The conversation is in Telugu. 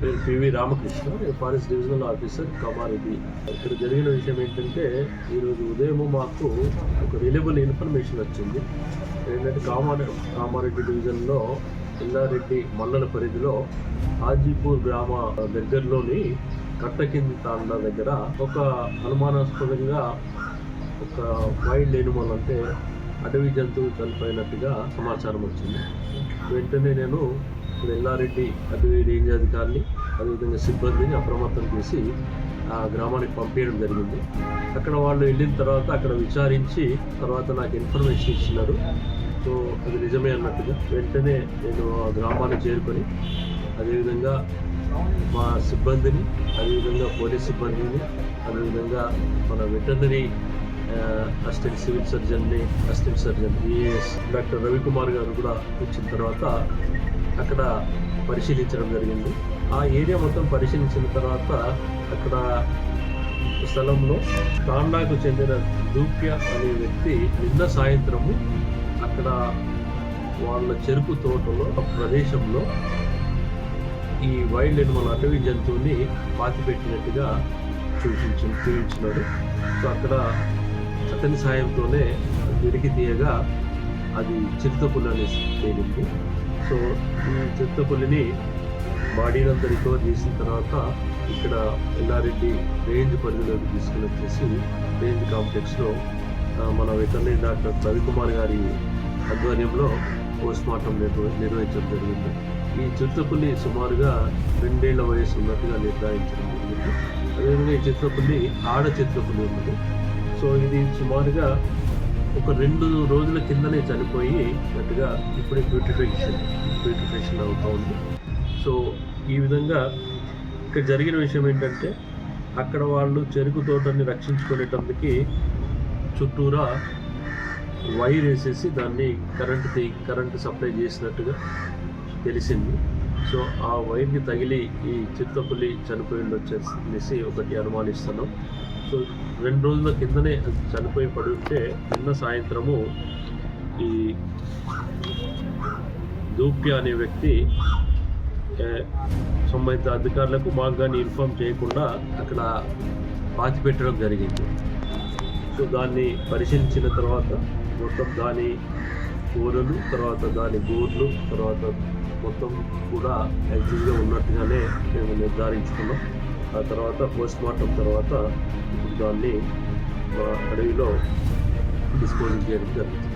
పేరు పివి రామకృష్ణ నేను ఫారెస్ట్ డివిజనల్ ఆఫీసర్ కామారెడ్డి. ఇక్కడ జరిగిన విషయం ఏంటంటే ఈరోజు ఉదయం మాకు ఒక రిలయబుల్ ఇన్ఫర్మేషన్ వచ్చింది. ఏంటంటే కామారెడ్డి కామారెడ్డి డివిజన్లో ఇల్లారెడ్డి మల్లల పరిధిలో హాజీపూర్ గ్రామ దగ్గరలోని కట్టకింది తాండా దగ్గర ఒక అనుమానాస్పదంగా ఒక వైల్డ్ ఎనిమల్ అంటే అటవీ జంతువు చనిపోయినట్టుగా సమాచారం వచ్చింది. వెంటనే నేను ఎల్లారెడ్డి అటవీ రేంజ్ అధికారిని అదేవిధంగా సిబ్బందిని అప్రమత్తం చేసి ఆ గ్రామానికి పంపించడం జరిగింది. అక్కడ వాళ్ళు వెళ్ళిన తర్వాత అక్కడ విచారించి తర్వాత నాకు ఇన్ఫర్మేషన్ ఇచ్చినారు. సో అది నిజమే అన్నట్టుగా. వెంటనే నేను ఆ గ్రామాన్ని చేరుకొని అదేవిధంగా మా సిబ్బందిని అదేవిధంగా పోలీస్ సిబ్బందిని అదేవిధంగా మన veterinary assistant civil సర్జన్ని assistant surgeon EAS doctor Ravikumar గారు కూడా వచ్చిన తర్వాత అక్కడ పరిశీలించడం జరిగింది. ఆ ఏరియా మొత్తం పరిశీలించిన తర్వాత అక్కడ స్థలంలో తాండాకు చెందిన దూప్య అనే వ్యక్తి నిన్న సాయంత్రము అక్కడ వాళ్ళ చెరుకు తోటలో ఒక ప్రదేశంలో ఈ వైల్డ్ ఎనిమల్ అటవీ జంతువుని పాతిపెట్టినట్టుగా చూపించి చూపించినాడు. సో అక్కడ అతని సాయంతోనే వెలికి తీయగా అది చిరుతపులు అనేసి తేలింది సో ఈ చిరుతపుల్లిని బాడీని అంతా రికవర్ చేసిన తర్వాత ఇక్కడ ఎల్లారెడ్డి రేంజ్ పరిధిలోకి తీసుకుని వచ్చేసి రేంజ్ కాంప్లెక్స్లో మన వెటర్నరీ డాక్టర్ రవికుమార్ గారి ఆధ్వర్యంలో పోస్ట్ మార్టం నిర్వ నిర్వహించడం జరిగింది. ఈ చిరుతపుల్లి సుమారుగా రెండేళ్ళ వయసు ఉన్నట్టుగా నిర్ధారించడం జరిగింది. అదేవిధంగా ఈ చిత్రపుల్లి ఆడ చిత్రపుల్లి ఉన్నది. సో ఇది సుమారుగా ఒక రెండు రోజుల కిందనే చనిపోయి అట్టుగా ఇప్పుడే బ్యూటిఫికేషన్ బ్యూటిఫికేషన్ అవుతూ ఉంది. సో ఈ విధంగా ఇక్కడ జరిగిన విషయం ఏంటంటే అక్కడ వాళ్ళు చెరుకు తోటని రక్షించుకునేటందుకు చుట్టూరా వైర్ వేసేసి దాన్ని కరెంటు తీ కరెంటు సప్లై చేసినట్టుగా తెలిసింది. సో ఆ వైర్కి తగిలి ఈ చిత్తపుల్లి చనిపోయి వచ్చేసి ఒకటి అనుమానిస్తున్నాం. సో రెండు రోజుల కిందనే చనిపోయి పడి ఉంటే నిన్న సాయంత్రము ఈ దూప్య అనే వ్యక్తి సంబంధిత అధికారులకు మాకు కానీ ఇన్ఫామ్ చేయకుండా అక్కడ పాతిపెట్టడం జరిగింది. సో దాన్ని పరిశీలించిన తర్వాత మొత్తం దాని కూరలు తర్వాత దాని గోర్లు తర్వాత మొత్తం కూడా యాక్టివ్గా ఉన్నట్టుగానే మేము నిర్ధారించుకున్నాం. ఆ తర్వాత పోస్ట్ మార్టం తర్వాత ఇప్పుడు దాన్ని మా అడవిలో డిస్పోజల్ చేయడం జరుగుతుంది.